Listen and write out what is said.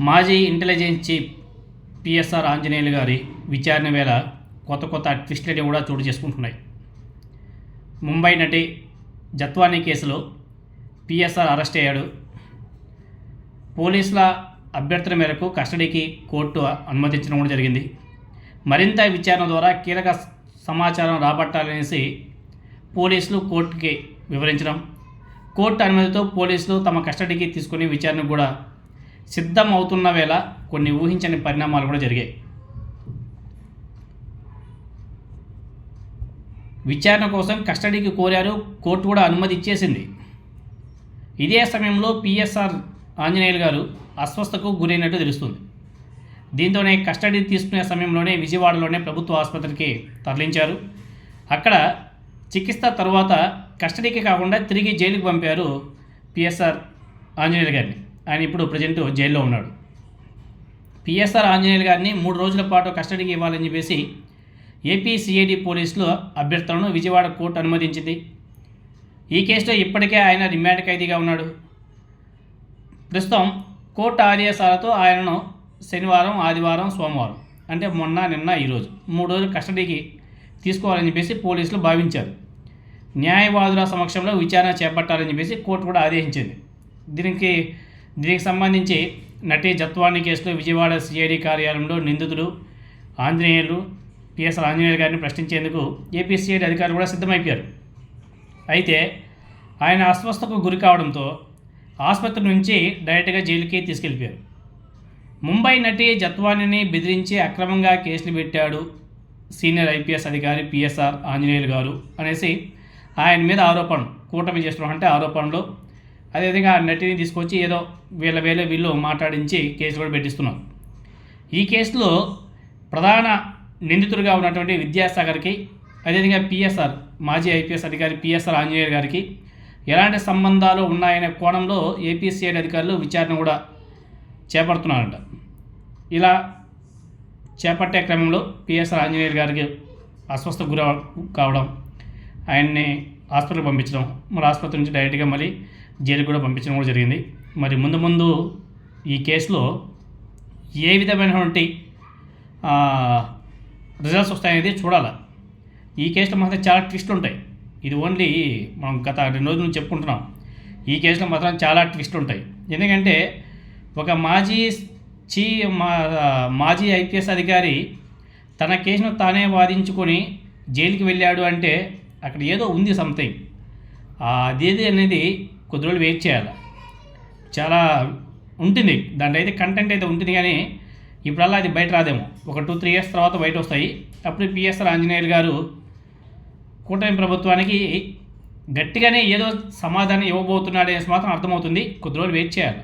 మాజీ intelligence chief PSR Anjaneyulu గారి విచారణ వేళ కొత్త కొత్త ట్విస్టులని కూడా చోటు చేసుకుంటున్నాయి. ముంబై నటి జత్వానీ కేసులో పిఎస్ఆర్ అరెస్ట్ అయ్యాడు. పోలీసుల అభ్యర్థన మేరకు కస్టడీకి కోర్టు అనుమతించడం కూడా జరిగింది. మరింత విచారణ ద్వారా కీలక సమాచారం రాబట్టాలనేసి పోలీసులు కోర్టుకి వివరించడం. కోర్టు అనుమతితో పోలీసులు తమ కస్టడీకి తీసుకుని విచారణకు కూడా సిద్ధం అవుతున్న వేళ కొన్ని ఊహించని పరిణామాలు కూడా జరిగాయి. విచారణ కోసం కస్టడీకి కోరారు కోర్టు కూడా అనుమతి ఇచ్చేసింది ఇదే సమయంలో పిఎస్ఆర్ ఆంజనేయులు గారు అస్వస్థకు గురైనట్టు తెలుస్తుంది. దీంతోనే కస్టడీ తీసుకునే సమయంలోనే విజయవాడలోనే ప్రభుత్వ ఆసుపత్రికి తరలించారు. అక్కడ చికిత్స తర్వాత కస్టడీకి కాకుండా తిరిగి జైలుకు పంపారు పిఎస్ఆర్ ఆంజనేయులు గారిని. ఆయన ఇప్పుడు ప్రజెంట్ జైల్లో ఉన్నాడు. పిఎస్ఆర్ ఆంజనేయులు గారిని మూడు రోజుల పాటు కస్టడీకి ఇవ్వాలని చెప్పేసి ఏపీ సిఐడి పోలీసులు అభ్యర్థనను విజయవాడ కోర్టు అనుమతించింది. ఈ కేసులో ఇప్పటికే ఆయన రిమాండ్ ఖైదీగా ఉన్నాడు. ప్రస్తుతం కోర్టు ఆదేశాలతో ఆయనను శనివారం ఆదివారం సోమవారం అంటే మొన్న నిన్న ఈరోజు మూడు రోజులు కస్టడీకి తీసుకోవాలని చెప్పేసి పోలీసులు భావించారు. న్యాయవాదుల సమక్షంలో విచారణ చేపట్టాలని చెప్పేసి కోర్టు కూడా ఆదేశించింది. దీనికి దీనికి సంబంధించి నటి జత్వాని కేసులో విజయవాడ సిఐడి కార్యాలయంలో నిందితుడు ఆంజనేయులు పిఎస్ఆర్ ఆంజనేయులు గారిని ప్రశ్నించేందుకు ఏపీ సిఐడి అధికారులు కూడా సిద్ధమైపోయారు. అయితే ఆయన అస్వస్థకు గురి కావడంతో ఆసుపత్రి నుంచి డైరెక్ట్గా జైలుకి తీసుకెళ్ళిపోయారు. ముంబై నటి జత్వానిని బెదిరించి అక్రమంగా కేసులు పెట్టాడు సీనియర్ ఐపీఎస్ అధికారి పిఎస్ఆర్ ఆంజనేయులు గారు అనేసి ఆయన మీద ఆరోపణ కూటమి చేస్తున్నాం అంటే ఆరోపణలు అదేవిధంగా ఆ నటిని తీసుకొచ్చి ఏదో వీళ్ళ వేళ వీళ్ళు మాట్లాడించి కేసు కూడా పెట్టిస్తున్నారు. ఈ కేసులో ప్రధాన నిందితుడిగా ఉన్నటువంటి విద్యాసాగర్కి అదేవిధంగా పిఎస్ఆర్ మాజీ ఐపీఎస్ అధికారి పిఎస్ఆర్ ఆంజనేయర్ గారికి ఎలాంటి సంబంధాలు ఉన్నాయనే కోణంలో ఏపీసీఐడి అధికారులు విచారణ కూడా చేపడుతున్నారంట. ఇలా చేపట్టే క్రమంలో పిఎస్ఆర్ ఆంజనేయర్ గారికి అస్వస్థ గురి కావడం ఆయన్ని హాస్పిటల్కి పంపించడం మరి ఆసుపత్రి నుంచి డైరెక్ట్గా మళ్ళీ జైలుకు కూడా పంపించడం కూడా జరిగింది. మరి ముందు ముందు ఈ కేసులో ఏ విధమైనటువంటి రిజల్ట్స్ వస్తాయనేది చూడాలి. ఈ కేసులో మాత్రం చాలా ట్విస్టులు ఉంటాయి. ఇది ఓన్లీ మనం గత రెండు రోజుల నుంచి చెప్పుకుంటున్నాం. ఈ కేసులో మాత్రం చాలా ట్విస్టులు ఉంటాయి. ఎందుకంటే ఒక మాజీ చీ మా మాజీ ఐపీఎస్ అధికారి తన కేసును తానే వాదించుకొని జైలుకి వెళ్ళాడు అంటే అక్కడ ఏదో ఉంది సంథింగ్. అదేది అనేది కొద్ది రోజులు వెయిట్ చేయాలి. చాలా ఉంటుంది. దాంట్లో అయితే కంటెంట్ అయితే ఉంటుంది కానీ ఇప్పుడల్లా అది బయట రాదేమో. ఒక టూ త్రీ ఇయర్స్ తర్వాత బయట వస్తాయి. అప్పుడు పిఎస్ఆర్ ఆంజనేయులు గారు కూటమి ప్రభుత్వానికి గట్టిగానే ఏదో సమాధానం ఇవ్వబోతున్నాడు అనేసి మాత్రం అర్థమవుతుంది. కొద్ది రోజులు వెయిట్ చేయాలి.